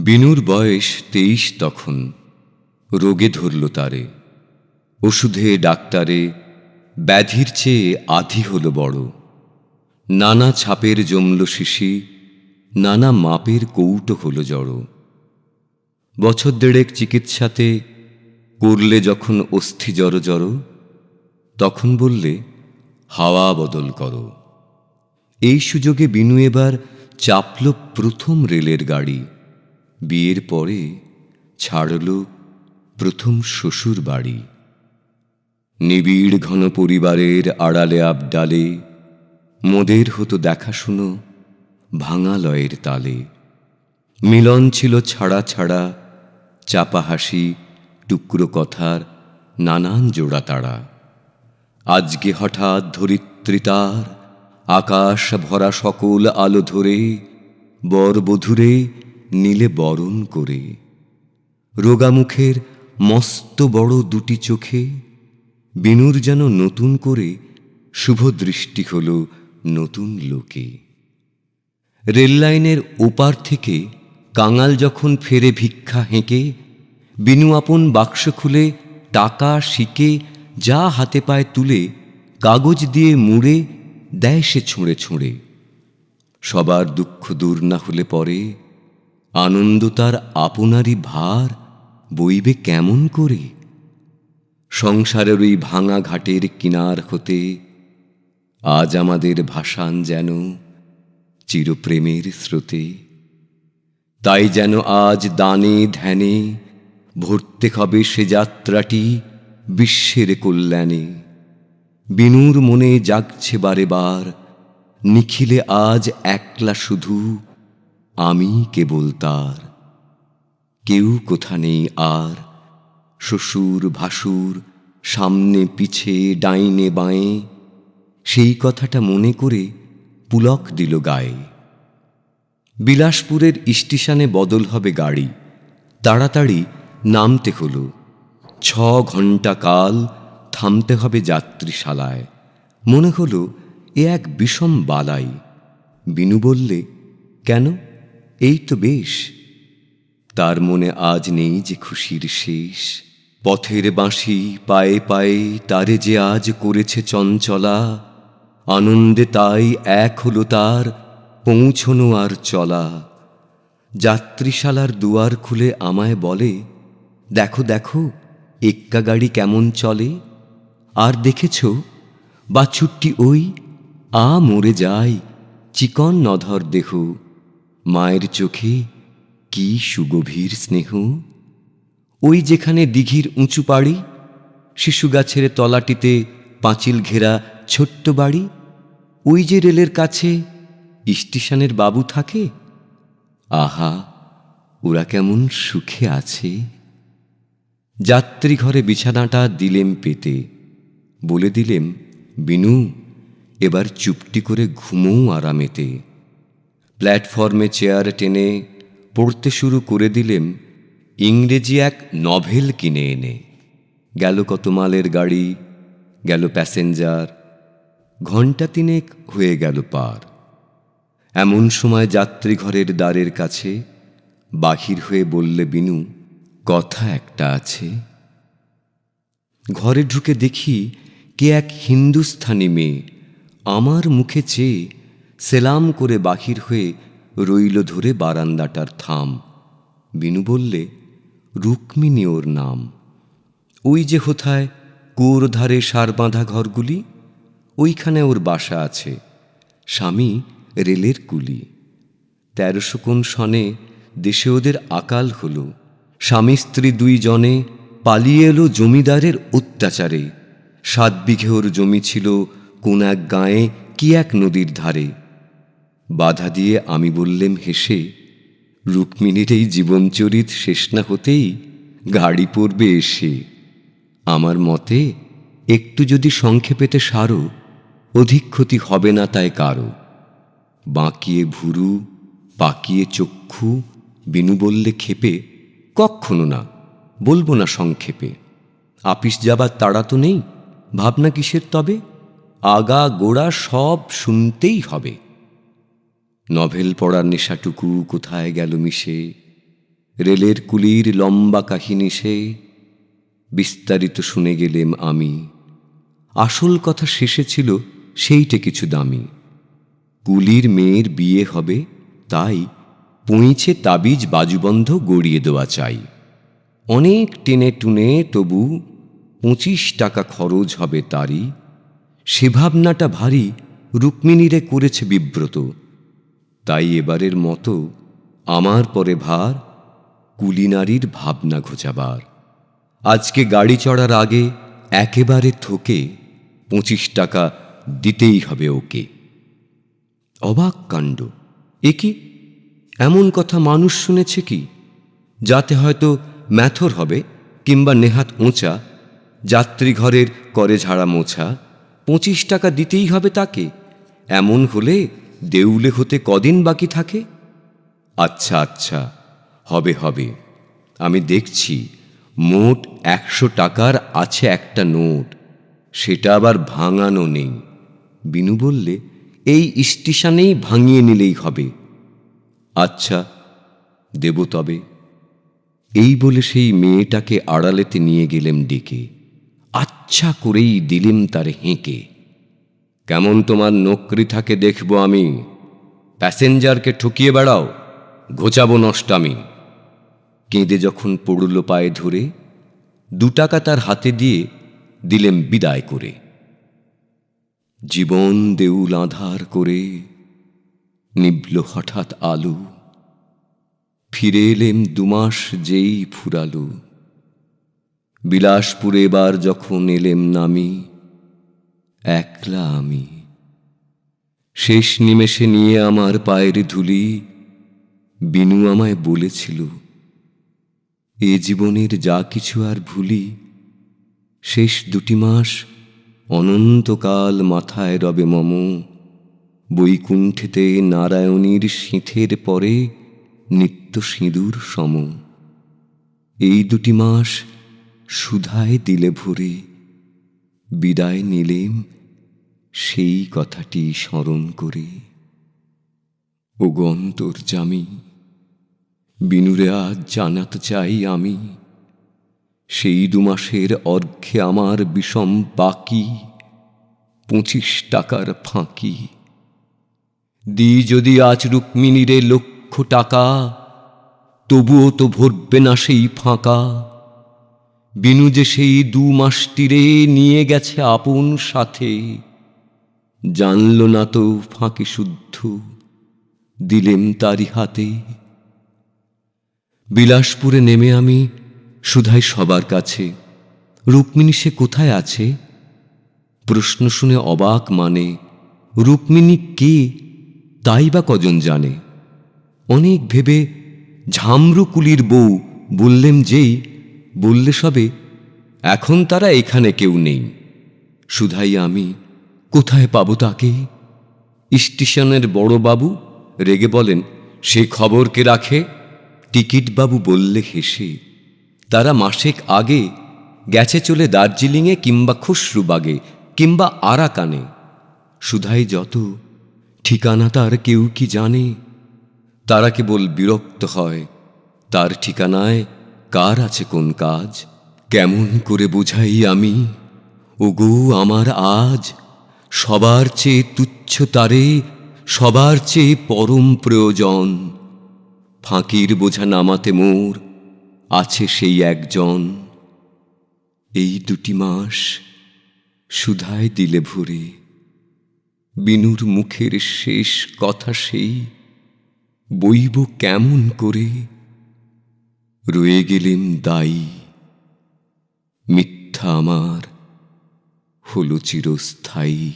বিনুর বয়স তেইশ তখন। রোগে ধরল তারে। ওষুধে ডাক্তারে ব্যাধির চেয়ে আধি হল বড়। নানা ছাপের জমল শিশি, নানা মাপের কৌটো হল জড়ো। বছর দেড়েক চিকিৎসাতে করলে যখন অস্থি জড় জড়, তখন বললে, হাওয়া বদল করো। এই সুযোগে বিনু এবার চাপল প্রথম রেলের গাড়ি। বিয়ের পরে ছাড়ল প্রথম শ্বশুর বাড়ি। নিবিড় ঘন পরিবারের আড়ালে আবডালে মোদের হতো দেখাশুনো ভাঙালয়ের তালে। মিলন ছিল ছাড়া ছাড়া চাপা হাসি, টুকরো কথার নানান জোড়া তাড়া। আজকে হঠাৎ ধরিত্রিতার আকাশ ভরা সকল আলো ধরে বর বধুরে নীলে বরণ করে। রোগামুখের মস্ত বড় দুটি চোখে বিনুর যেন নতুন করে শুভ দৃষ্টি হল নতুন লোকে। রেললাইনের ওপার থেকে কাঙাল যখন ফেরে ভিক্ষা হেঁকে, বিনু আপন বাক্স খুলে টাকা শিকে যা হাতে পায় তুলে কাগজ দিয়ে মুড়ে দেয় সে ছুঁড়ে ছুঁড়ে। সবার দুঃখ দূর না হলে পরে আনন্দ তার আপনারই ভার, বইবে কেমন করে? সংসারের ওই ভাঙা ঘাটের কিনার হতে আজ আমাদের ভাসান যেন চিরপ্রেমের স্রোতে। তাই যেন আজ দানে ধ্যানে ভরতে হবে সে যাত্রাটি বিশ্বের কল্যাণে। বিনুর মনে জাগছে বারে বার নিখিলে আজ একলা শুধু আমি কেবল তার। কেউ কোথা নেই আর। শ্বশুর, ভাসুর, সামনে, পিছে, ডাইনে, বাঁয়ে। সেই কথাটা মনে করে পুলক দিল গায়ে। বিলাসপুরের স্টেশনে বদল হবে গাড়ি। তাড়াতাড়ি নামতে হলো। ছ ঘণ্টা কাল থামতে হবে যাত্রীশালায়। মনে হলো এ এক বিষম বালাই। বিনু বললে, কেন? এই তো বেশ। তার মনে আজ নেই যে খুশির শেষ। পথের বাঁশি পায়ে পায়ে তারে যে আজ করেছে চঞ্চলা, আনন্দে তাই এক হলো তার পৌঁছনো আর চলা। যাত্রীশালার দুয়ার খুলে আমায় বলে, দেখো দেখো, এক্কা গাড়ি কেমন চলে? আর দেখেছ বা ছুট্টি ওই, আ মরে যায়, চিকন নধর দেহ। মায়ের চোখে কি সুগভীর স্নেহ? ওই যেখানে দিঘির উঁচু পাড়ি, শিশু গাছের তলাটিতে পাঁচিল ঘেরা ছোট্ট বাড়ি, ওই যে রেলের কাছে স্টেশনের বাবু থাকে? আহা, ওরা কেমন সুখে আছে। যাত্রী ঘরে বিছানাটা দিলেম পেতে, বলে দিলেম, বিনু, এবার চুপটি করে ঘুমোও আরামেতে। প্ল্যাটফর্মে চেয়ার টেনে পড়তে শুরু করে দিলেম ইংরেজি এক নভেল কিনে এনে। গেল কত মালের গাড়ি, গেল প্যাসেঞ্জার, ঘণ্টা তিনেক হয়ে গেল পার। এমন সময় যাত্রীঘরের দ্বারের কাছে বাহির হয়ে বললে, বিনু, কথা একটা আছে। ঘরে ঢুকে দেখি কে এক হিন্দুস্থানি মেয়ে আমার মুখে চেয়ে সেলাম করে বাহির হয়ে রইল ধরে বারান্দাটার থাম। বিনু বললে রুক্মিণী ওর নাম। ওই যে হোথায় কুয়োর ধারে সার বাঁধা ঘরগুলি, ওইখানে ওর বাসা আছে, স্বামী রেলের কুলি। তেরোশো কোন সনে দেশে ওদের আকাল হল। স্বামী স্ত্রী দুই জনে পালিয়ে এলো জমিদারের অত্যাচারে। সাত বিঘে ওর জমি ছিল কোন এক গাঁয়ে কি এক নদীর ধারে। বাধা দিয়ে আমি বললেম, হেসে, রুক্মিণীর এই জীবনচরিত শেষ না হতেই গাড়ি পড়বে এসে। আমার মতে, একটু যদি সংক্ষেপেতে সারো, অধিক ক্ষতি হবে না তাই কারও। বাঁকিয়ে ভুরু, পাকিয়ে চক্ষু, বিনু বললে ক্ষেপে কক্ষণো না, বলব না সংক্ষেপে। আপিস যাবার তাড়া তো নেই, ভাবনা কিসের তবে? আগা গোড়া সব শুনতেই হবে। নভেল পড়ার নেশাটুকু কোথায় গেল মিশে? রেলের কুলির লম্বা কাহিনী সে? বিস্তারিত শুনে গেলেম আমি। আসল কথা শেষে ছিল সেইটে কিছু দামি। কুলির মেয়ের বিয়ে হবে, তাই পঁইছে তাবিজ বাজুবন্ধ গড়িয়ে দেওয়া চাই। অনেক টেনে টুনে তবু পঁচিশ টাকা খরচ হবে তারই। সে ভাবনাটা ভারী রুক্মিণীরে করেছে বিব্রত। তাই এবারের মতো আমার পরে ভার কুলিনারীর ভাবনা ঘোচাবার। আজকে গাড়ি চড়ার আগে একেবারে থোকে পঁচিশ টাকা দিতেই হবে ওকে। অবাক কাণ্ড। এ কি? এমন কথা মানুষ শুনেছে কি? যাতে হয়তো ম্যাথর হবে কিংবা নেহাত ওঁচা যাত্রীঘরের করে ঝাড়া মোছা, পঁচিশ টাকা দিতেই হবে তাকে। এমন হলে দেউলে হতে কদিন বাকি থাকে? আচ্ছা আচ্ছা হবে হবে। আমি দেখছি, মোট একশো টাকার আছে একটা নোট। সেটা আবার ভাঙানো নেই। বিনু বললে, এই স্টেশনেই ভাঙিয়ে নিলেই হবে। আচ্ছা দেব তবে। এই বলে সেই মেয়েটাকে আড়ালেতে নিয়ে গেলেম ডেকে। আচ্ছা করেই দিলেম তার হেঁকে। কেমন তোমার নকরি থাকে দেখব আমি? প্যাসেঞ্জারকে ঠকিয়ে বেড়াও, ঘোচাবো নষ্টামি। কেঁদে যখন পড়ল পায়ে ধরে, দু টাকা তার হাতে দিয়ে দিলেম বিদায় করে। জীবন দেউল আধার করে নিবল হঠাৎ আলু। ফিরে এলেম দুমাস যেই ফুরালু। বিলাসপুরে এবার যখন এলেম নামি একলা আমি। শেষ নিমেষে নিয়ে আমার পায়ের ধুলি বিনু আমায় বলেছিল, এ জীবনের যা কিছু আর ভুলি, শেষ দুটি মাস অনন্তকাল মাথায় রবে মম। বৈকুণ্ঠেতে নারায়ণীর সিঁথের পরে নিত্য সিঁদুর সম। এই দুটি মাস সুধায় দিলে ভরে বিদায় নিলেম সেই কথাটি স্মরণ করে। ও গন্তর জামি বিনুরে আজ জানাতে চাই আমি, সেই দুমাসের অর্ঘ্যে আমার বিষম বাকি পঁচিশ টাকার ফাঁকি। দি যদি আজ রুক্মিণীরে লক্ষ টাকা, তবুও তো ভরবে না সেই ফাঁকা। বিনু যে সেই দু মাসটিরে নিয়ে গেছে আপন সাথে। জানল না তো ফাঁকি শুদ্ধ, দিলেম তারি হাতে। বিলাসপুরে নেমে আমি সুধাই সবার কাছে, রুক্মিণী সে কোথায় আছে? প্রশ্ন শুনে অবাক মানে রুক্মিণী কে, তাই বা কজন জানে? অনেক ভেবে ঝামরুকুলির বউ বললেম যেই বললে সবে, এখন তারা এখানে কেউ নেই। সুধাই আমি, কোথায় পাবো তাকে? স্টেশনের বড় বাবু রেগে বলেন, সে খবরকে রাখে? টিকিটবাবু বললে হেসে, তারা মাসেক আগে গেছে চলে দার্জিলিংয়ে কিংবা খুশরুবাগে কিংবা আরাকানে। সুধাই যত, ঠিকানা তার কেউ কি জানে? তারা কেবল বিরক্ত হয়, তার ঠিকানায় কার আছে কোন কাজ? কেমন করে বুঝাই আমি? ওগো আমার আজ সবার চেয়ে তুচ্ছ তারে, সবার চেয়ে পরম প্রয়োজন। ফাঁকির বোঝা নামাতে মোর আছে সেই একজন। এই দুটি মাস সুধায় দিলে ভরে, বিনুর মুখের শেষ কথা সেই, বইব কেমন করে? রয়ে গেলেম দায়ী। মিথ্যা আমার হলো চিরস্থায়ী।